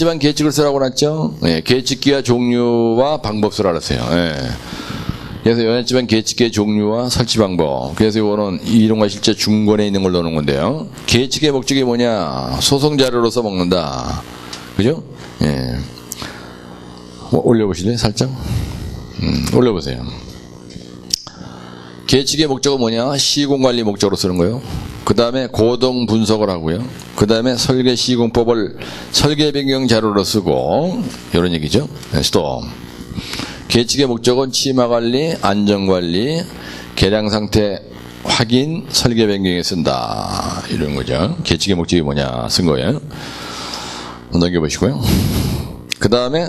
연했지만 계측을 쓰라고 놨죠. 예, 계측기와 종류와 방법 쓰라 그랬어요. 예. 그래서 연했지만 계측기의 종류와 설치 방법. 그래서 이거는 이론과 실제 중권에 있는 걸 넣는 건데요. 계측의 목적이 뭐냐? 소송 자료로서 먹는다. 그죠? 예. 뭐 올려보실래요? 살짝? 음, 올려보세요. 계측의 목적은 뭐냐? 시공관리 목적으로 쓰는 거예요. 그 다음에 고동 분석을 하고요. 그 다음에 설계 시공법을 설계 변경 자료로 쓰고, 이런 얘기죠. 네, 스톱. 계측의 목적은 치마 관리, 안전 관리, 개량 상태 확인, 설계 변경에 쓴다. 이런 거죠. 계측의 목적이 뭐냐? 쓴 거예요. 넘겨보시고요. 그 다음에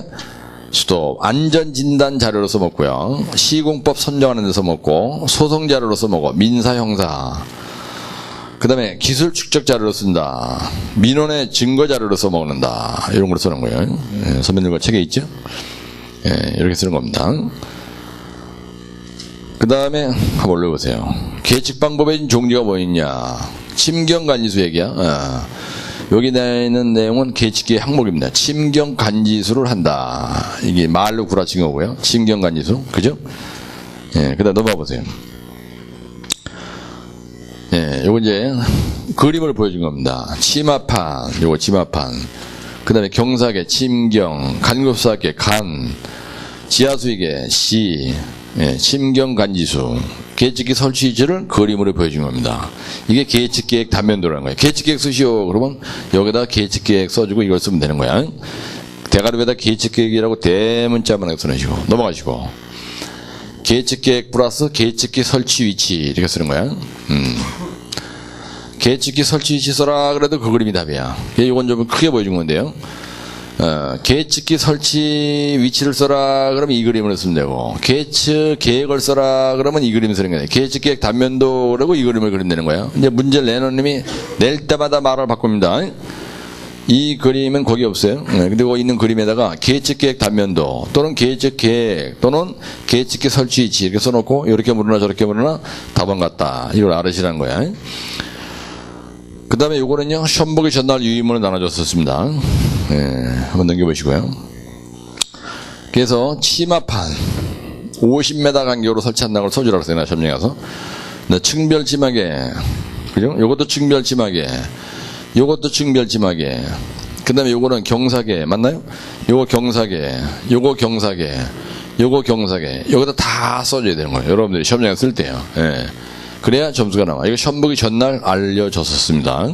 스톱 안전진단 자료로 써먹고요. 시공법 선정하는 데서 먹고 소송 자료로 써먹고 민사 형사 그 다음에 기술 축적 자료로 쓴다. 민원의 증거 자료로 써먹는다. 이런 걸 쓰는 거예요. 예, 선배님과 책에 있죠? 예, 이렇게 쓰는 겁니다. 그 다음에 한번 올려보세요. 계측 방법의 종류가 뭐 있냐? 침경 간지수 얘기야. 어. 여기 나와 있는 내용은 계측기의 항목입니다. 침경 간지수를 한다. 이게 말로 구라친 거고요. 침경 간지수. 그죠? 예, 그 다음 넘어가 보세요. 예, 요거 이제 그림을 보여준 겁니다. 치마판, 요거 치마판. 그 다음에 경사계, 침경, 간급사계, 간, 지하수위계, 시, 예, 침경 간지수, 계측기 설치 위치를 그림으로 보여준 겁니다. 이게 계측계획 단면도라는 거예요. 계측계획 쓰시오. 그러면 여기다 계측계획 써주고 이걸 쓰면 되는 거야. 대가리에다 계측계획이라고 대문자만 써내시고 넘어가시고 계측계획 플러스 계측기 설치 위치 이렇게 쓰는 거야. 음. 계측기 설치 위치 써라 그래도 그 그림이 답이야. 이건 좀 크게 보여준 건데요. 어, 계측기 설치 위치를 써라 그러면 이 그림을 쓰면 되고 계측 계획을 써라 그러면 이 그림을 쓰는 거예요. 계측 계획 단면도 그러고 이 그림을 그린다는 거예요. 이제 문제를 내놓님이 낼 때마다 말을 바꿉니다. 이 그림은 거기 없어요. 네, 그리고 있는 그림에다가 계측 계획 단면도 또는 계측 계획 또는 계측기 설치 위치 이렇게 써놓고 이렇게 물으나 저렇게 물으나 답안 같다. 이걸 알으시라는 거야. 그 다음에 요거는요, 보기 전날 유의문을 나눠줬었습니다. 예, 한번 넘겨보시고요. 그래서 치마판 50m 간격으로 설치한다는 걸 했어요, 나 시험장에 가서. 네, 층별 치마계. 그죠? 요것도 층별 치마계. 요것도 층별 치마계. 그 다음에 요거는 경사계. 맞나요? 요거 경사계. 요거 경사계. 요거 경사계. 여기다 다 써줘야 되는 거예요. 여러분들이 시험장에 쓸 때요. 예. 그래야 점수가 나와. 이거 시험 보기 전날 알려줬었습니다.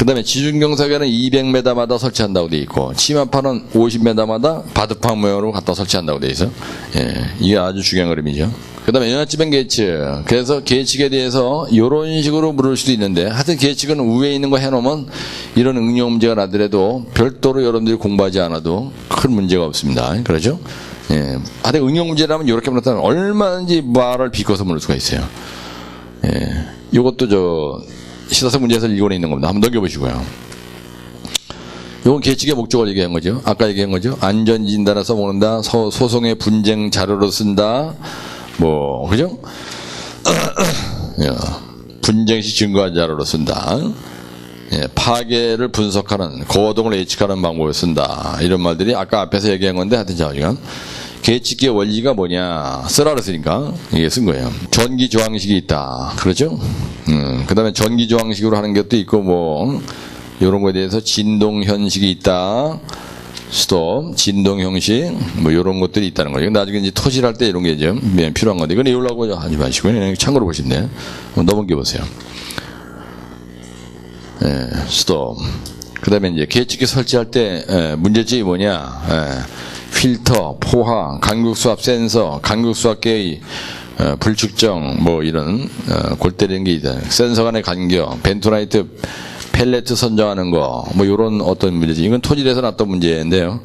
그 다음에 지중경사계는 200m마다 설치한다고 돼 있고 치마판은 50m마다 바둑판 모양으로 갖다 설치한다고 돼 있어. 예, 이게 아주 중요한 그림이죠. 그 다음에 연합지변 계측. 그래서 계측에 대해서 이런 식으로 물을 수도 있는데 하여튼 계측은 위에 있는 거 해놓으면 이런 응용 문제가 나더라도 별도로 여러분들이 공부하지 않아도 큰 문제가 없습니다. 그렇죠? 예, 하여튼 응용 문제라면 이렇게 물었다면 얼마든지 말을 비꼬서 물을 수가 있어요. 예, 이것도 저 시사서 문제에서 일본에 있는 겁니다. 한번 넘겨보시고요. 이건 계측의 목적을 얘기한 거죠. 아까 얘기한 거죠. 안전 진단에 써먹는다. 소, 소송의 분쟁 자료로 쓴다. 뭐, 그죠? 예, 분쟁시 증거 자료로 쓴다. 예, 파괴를 분석하는, 거동을 예측하는 방법을 쓴다. 이런 말들이 아까 앞에서 얘기한 건데 하여튼 자, 지금. 계측기의 원리가 뭐냐 쓰라 그랬으니까 이게 쓴 거예요. 전기 저항식이 있다. 그렇죠? 음, 그 다음에 전기 저항식으로 하는 것도 있고 뭐 이런 거에 대해서 진동 현식이 있다. 스톱, 진동 형식, 뭐, 이런 것들이 있다는 거예요. 나중에 이제 토질할 때 이런 게좀 필요한 건데, 이건 이러려고 하지 마시고, 그냥 참고로 보신대. 넘어겨 보세요. 예, 스톱. 그 다음에 이제 계측기 설치할 때, 예, 문제점이 뭐냐, 예, 필터, 포화, 간격수압 센서, 간격수압계의 어, 불측정, 뭐 이런 어, 골 때리는 게 있다. 센서 간의 간격, 벤토라이트 펠레트 선정하는 거, 뭐 이런 어떤 문제지. 이건 토질에서 났던 문제인데요.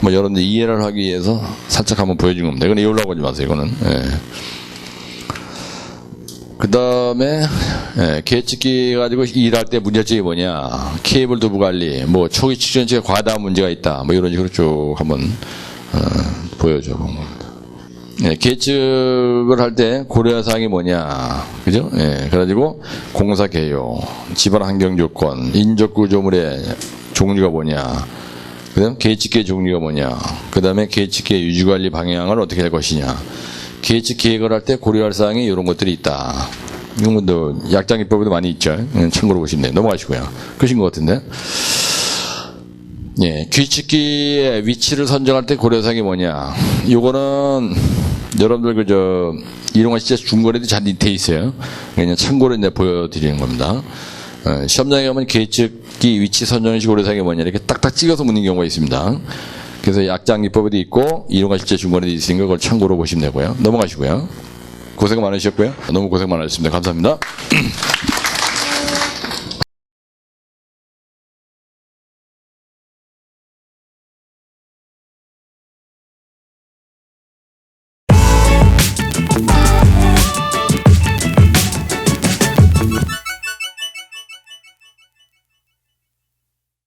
뭐 여러분들 이해를 하기 위해서 살짝 한번 보여준 겁니다. 이건 이걸로 하지 마세요. 이거는. 예. 그 다음에 예, 계측기 가지고 일할 때 문제점이 뭐냐 케이블 두부 관리 뭐 초기 측정치가 과다한 문제가 있다 뭐 이런 식으로 쭉 한번 어, 보여줘 본 겁니다. 예, 계측을 할 때 고려할 사항이 뭐냐 그죠? 예, 그래가지고 공사 개요, 집안 환경 조건, 인적 구조물의 종류가 뭐냐. 그 다음 계획집계 종류가 뭐냐. 그 다음에 계획집계 유지관리 방향을 어떻게 할 것이냐. 계획집 계획을 할 때 고려할 사항이 이런 것들이 있다. 이런 것도 약장 기법에도 많이 있죠. 예, 참고로 보시면 돼요. 넘어가시고요. 끝인 것 같은데. 예, 귀축기의 위치를 선정할 때 고려사항이 뭐냐. 요거는 여러분들 그저 이용할 시제 중거리도 잘 돼 있어요. 그냥 참고로 이제 보여드리는 겁니다. 어, 시험장에 가면 계측기 위치 선정 시 고려사항이 뭐냐 이렇게 딱딱 찍어서 묻는 경우가 있습니다. 그래서 약장 기법에도 있고 이용할 시제 중거리도 있으니까 그걸 참고로 보시면 되고요. 넘어가시고요. 고생 많으셨고요. 너무 고생 많으셨습니다. 감사합니다.